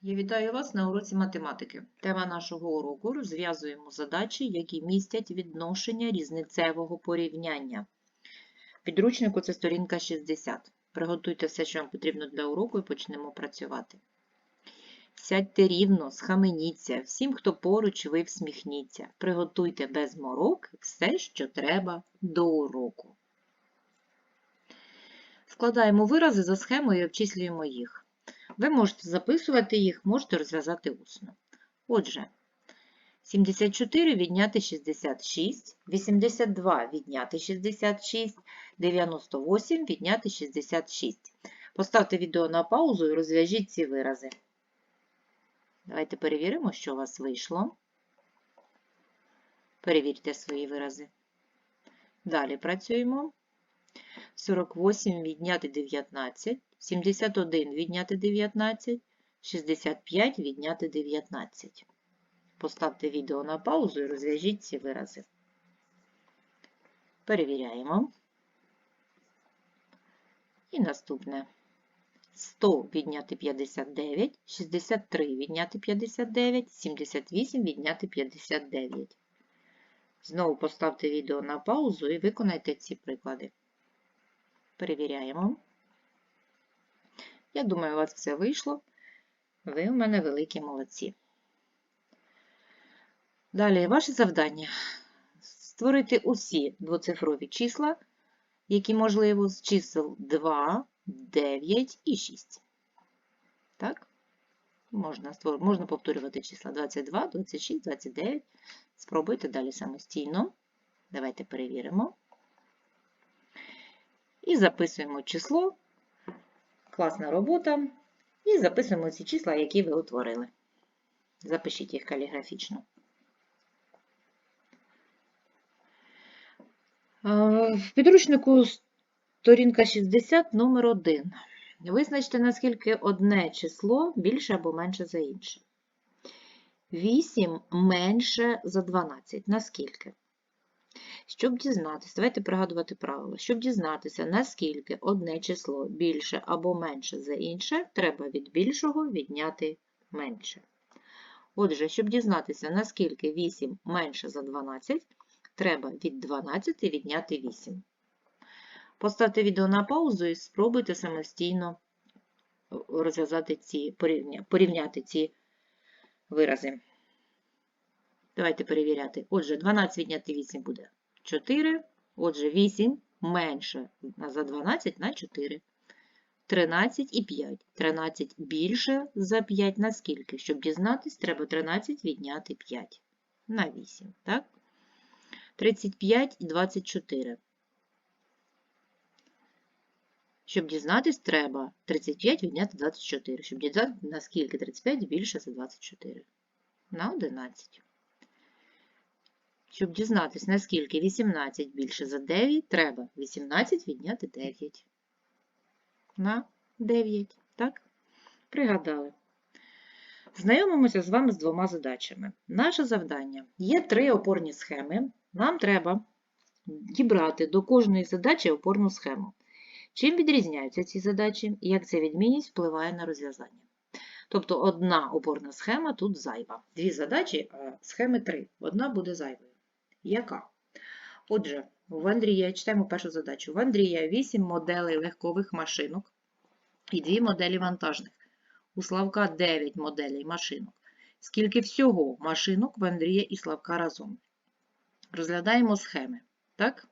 Я вітаю вас на уроці математики. Тема нашого уроку розв'язуємо задачі, які містять відношення різницевого порівняння. Підручнику це сторінка 60. Приготуйте все, що вам потрібно для уроку, і почнемо працювати. Сядьте рівно, схаменіться, всім, хто поруч, ви всміхніться. Приготуйте без морок все, що треба до уроку. Складаємо вирази за схемою і обчислюємо їх. Ви можете записувати їх, можете розв'язати усно. Отже, 74 відняти 66, 82 відняти 66, 98 відняти 66. Поставте відео на паузу і розв'яжіть ці вирази. Давайте перевіримо, що у вас вийшло. Перевірте свої вирази. Далі працюємо. 48 відняти 19, 71 відняти 19, 65 відняти 19. Поставте відео на паузу і розв'яжіть ці вирази. Перевіряємо. І наступне. 100 відняти 59, 63 відняти 59, 78 відняти 59. Знову поставте відео на паузу і виконайте ці приклади. Перевіряємо. Я думаю, у вас все вийшло. Ви у мене великі молодці. Далі ваше завдання створити усі двоцифрові числа, які можливо, з чисел 2, 9 і 6. Так? Можна, створ... Можна повторювати числа 22, 26, 29. Спробуйте далі самостійно. Давайте перевіримо. І записуємо число. Класна робота. І записуємо ці числа, які ви утворили. Запишіть їх каліграфічно. В підручнику сторінка 60, номер 1. Визначте, наскільки одне число більше або менше за інше. 8 менше за 12. Наскільки? Щоб дізнатися, давайте пригадувати правило. Щоб дізнатися, наскільки одне число більше або менше за інше, треба від більшого відняти менше. Отже, щоб дізнатися, наскільки 8 менше за 12, треба від 12 відняти 8. Поставте відео на паузу і спробуйте самостійно розв'язати ці, порівняти ці вирази. Давайте перевіряти. Отже, 12 відняти 8 буде 4. Отже, 8 менше за 12 на 4. 13 і 5. 13 більше за 5 на скільки? Щоб дізнатись, треба 13 відняти 5 на 8. Так? 35 і 24. Щоб дізнатись, треба 35 відняти 24. Щоб дізнатися, наскільки 35 більше за 24. На 11. Щоб дізнатись, наскільки 18 більше за 9, треба 18 відняти 9 на 9. Так? Пригадали. Знайомимося з вами з двома задачами. Наше завдання є три опорні схеми. Нам треба дібрати до кожної задачі опорну схему. Чим відрізняються ці задачі і як ця відмінність впливає на розв'язання? Тобто одна опорна схема тут зайва. Дві задачі, а схеми три. Одна буде зайвою. Яка? Отже, в Андрія, читаємо першу задачу. В Андрія 8 моделей легкових машинок і 2 моделі вантажних. У Славка 9 моделей машинок. Скільки всього машинок в Андрія і Славка разом? Розглядаємо схеми. Так?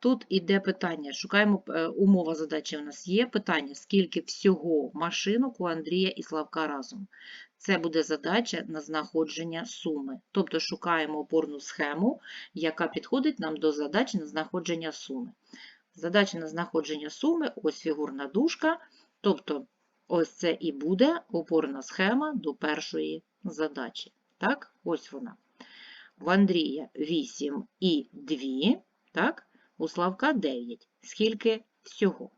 Тут іде питання, шукаємо е, умова задачі у нас є. Питання, скільки всього машинок у Андрія і Славка разом. Це буде задача на знаходження суми. Тобто шукаємо опорну схему, яка підходить нам до задачі на знаходження суми. Задача на знаходження суми ось фігурна дужка. Тобто, ось це і буде опорна схема до першої задачі. Так, ось вона. В Андрія 8 і 2, так, у Славка 9. Скільки всього?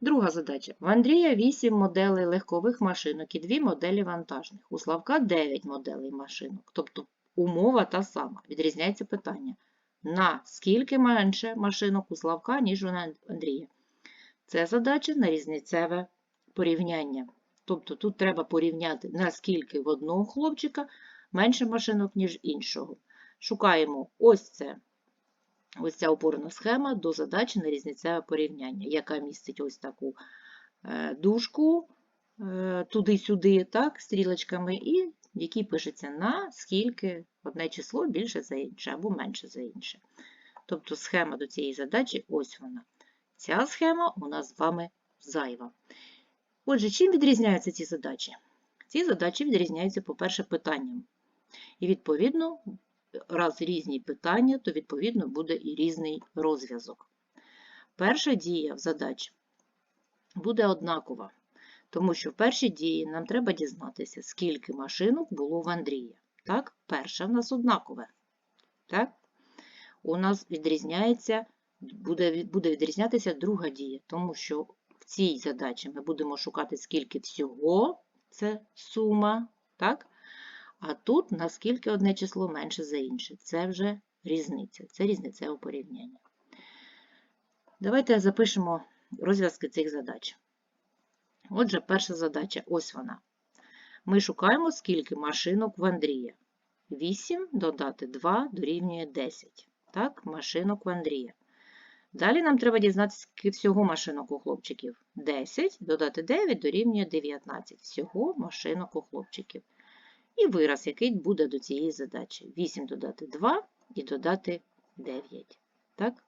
Друга задача. В Андрія 8 моделей легкових машинок і 2 моделі вантажних. У Славка 9 моделей машинок. Тобто умова та сама. Відрізняється питання. На скільки менше машинок у Славка, ніж у Андрія? Це задача на різницеве порівняння. Тобто тут треба порівняти, наскільки в одного хлопчика менше машинок, ніж іншого. Шукаємо ось це. Ось ця опорна схема до задачі на різницеве порівняння, яка містить ось таку е, дужку е, туди-сюди, так, стрілочками, і в якій пишеться на скільки одне число більше за інше або менше за інше. Тобто схема до цієї задачі ось вона. Ця схема у нас з вами зайва. Отже, чим відрізняються ці задачі? Ці задачі відрізняються, по-перше, питанням. І, відповідно, раз різні питання, то, відповідно, буде і різний розв'язок. Перша дія в задачі буде однакова, тому що в першій дії нам треба дізнатися, скільки машинок було в Андрія. Так, перша в нас однакове. Так? У нас відрізняється, буде, буде відрізнятися друга дія, тому що в цій задачі ми будемо шукати, скільки всього, це сума, так? А тут наскільки одне число менше за інше. Це вже різниця, це різницеве порівняння. Давайте запишемо розв'язки цих задач. Отже, перша задача ось вона. Ми шукаємо, скільки машинок в Андрія. 8 додати 2 дорівнює 10. Так, машинок в Андрія. Далі нам треба дізнатися, скільки всього машинок у хлопчиків. 10 додати 9 дорівнює 19. Всього машинок у хлопчиків. І вираз, який буде до цієї задачі. 8 додати 2 і додати 9. Так?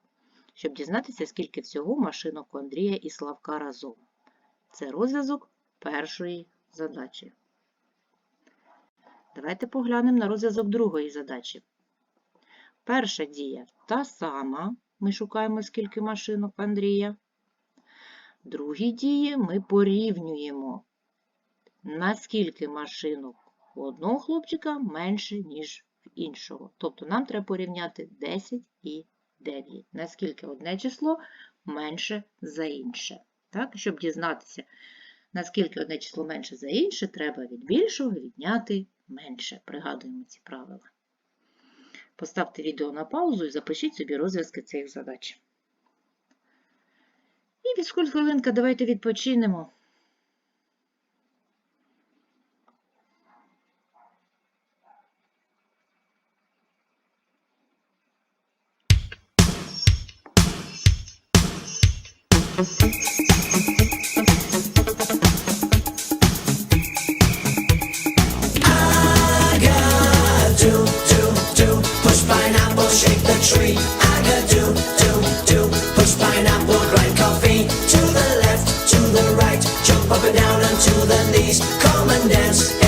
Щоб дізнатися, скільки всього машинок Андрія і Славка разом. Це розв'язок першої задачі. Давайте поглянемо на розв'язок другої задачі. Перша дія та сама. Ми шукаємо, скільки машинок Андрія. В другій дії ми порівнюємо, наскільки машинок у одного хлопчика менше, ніж в іншого. Тобто нам треба порівняти 10 і 9. Наскільки одне число менше за інше. Так? Щоб дізнатися, наскільки одне число менше за інше, треба від більшого відняти менше. Пригадуємо ці правила. Поставте відео на паузу і запишіть собі розв'язки цих задач. І від хвилинка давайте відпочинемо. To to the left, to the right, jump up and down onto the knees. Come and dance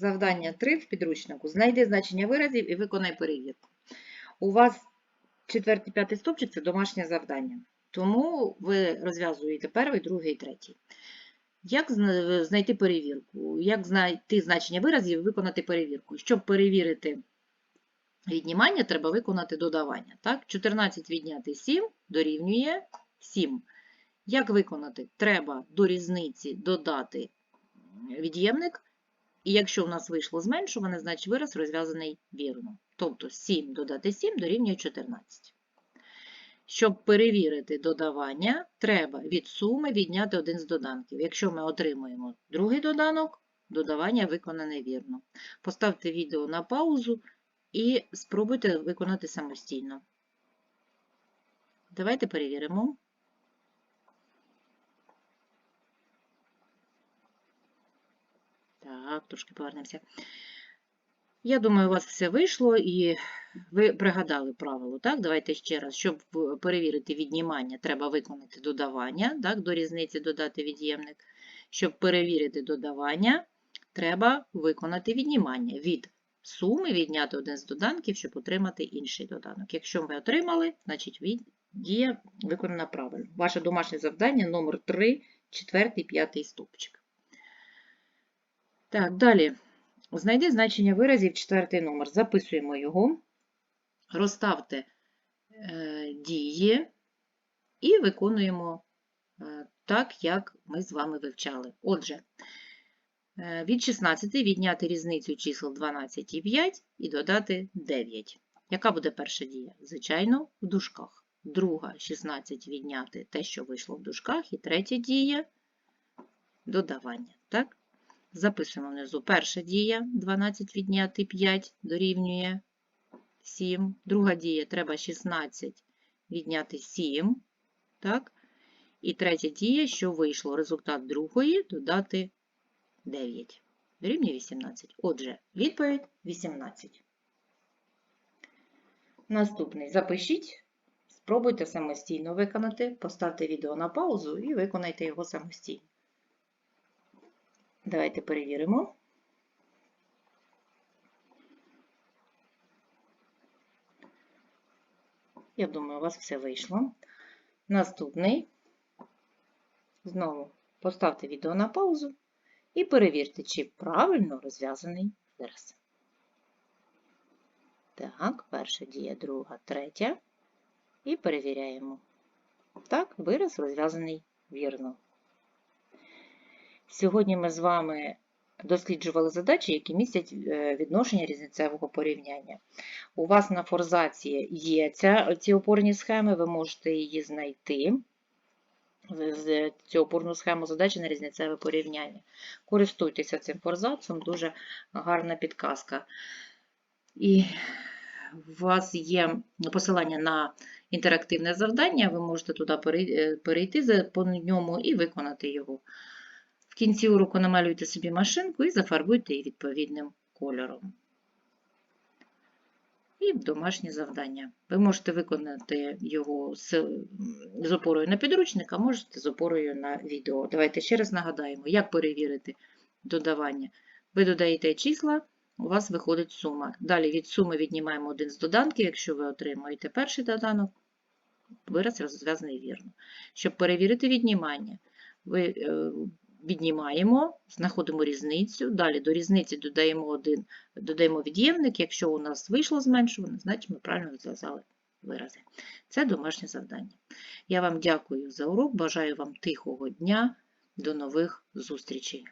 Завдання 3 в підручнику. Знайди значення виразів і виконай перевірку. У вас 4-5 стопчик це домашнє завдання. Тому ви розв'язуєте перший, другий, третій. Як знайти перевірку? Як знайти значення виразів і виконати перевірку? Щоб перевірити віднімання, треба виконати додавання. Так? 14 відняти 7 дорівнює 7. Як виконати? Треба до різниці додати від'ємник, і якщо в нас вийшло зменшуване, значить вираз розв'язаний вірно. Тобто 7 додати 7 дорівнює 14. Щоб перевірити додавання, треба від суми відняти один з доданків. Якщо ми отримуємо другий доданок, додавання виконане вірно. Поставте відео на паузу і спробуйте виконати самостійно. Давайте перевіримо. Так, трошки повернемося. Я думаю, у вас все вийшло і ви пригадали правило. Так, давайте ще раз. Щоб перевірити віднімання, треба виконати додавання, так, до різниці додати від'ємник. Щоб перевірити додавання, треба виконати віднімання. Від суми відняти один з доданків, щоб отримати інший доданок. Якщо ви отримали, значить дія виконана правильно. Ваше домашнє завдання номер 3, 4, 5 стовпчик. Так, далі. Знайди значення виразів четвертий номер. Записуємо його, розставте е, дії і виконуємо е, так, як ми з вами вивчали. Отже, е, від 16 відняти різницю чисел 12 і 5 і додати 9. Яка буде перша дія? Звичайно, в дужках. Друга 16 відняти те, що вийшло в дужках, і третя дія додавання. Так? Записуємо внизу. Перша дія 12 відняти 5 дорівнює 7. Друга дія треба 16 відняти 7. Так? І третя дія, що вийшло, результат другої додати 9. Дорівнює 18. Отже, відповідь 18. Наступний запишіть, спробуйте самостійно виконати, поставте відео на паузу і виконайте його самостійно. Давайте перевіримо. Я думаю, у вас все вийшло. Наступний. Знову поставте відео на паузу і перевірте, чи правильно розв'язаний вираз. Так, перша дія, друга, третя. І перевіряємо. Так, вираз розв'язаний вірно. Сьогодні ми з вами досліджували задачі, які містять е, відношення різницевого порівняння. У вас на форзаці є ця, ці опорні схеми, ви можете її знайти. Цю опорну схему задачі на різницеве порівняння. Користуйтеся цим форзацом, дуже гарна підказка. І у вас є посилання на інтерактивне завдання, ви можете туди е, перейти по ньому і виконати його. Кінці уроку намалюйте собі машинку і зафарбуйте її відповідним кольором. І домашнє завдання. Ви можете виконати його з, з опорою на підручник, а можете з опорою на відео. Давайте ще раз нагадаємо, як перевірити додавання. Ви додаєте числа, у вас виходить сума. Далі від суми віднімаємо один з доданків, якщо ви отримуєте перший доданок, вираз розв'язаний вірно. Щоб перевірити віднімання, ви е, віднімаємо, знаходимо різницю, далі до різниці додаємо один, додаємо від'ємник, якщо у нас вийшло зменшування, значить ми правильно розв'язали вирази. Це домашнє завдання. Я вам дякую за урок, бажаю вам тихого дня. До нових зустрічей!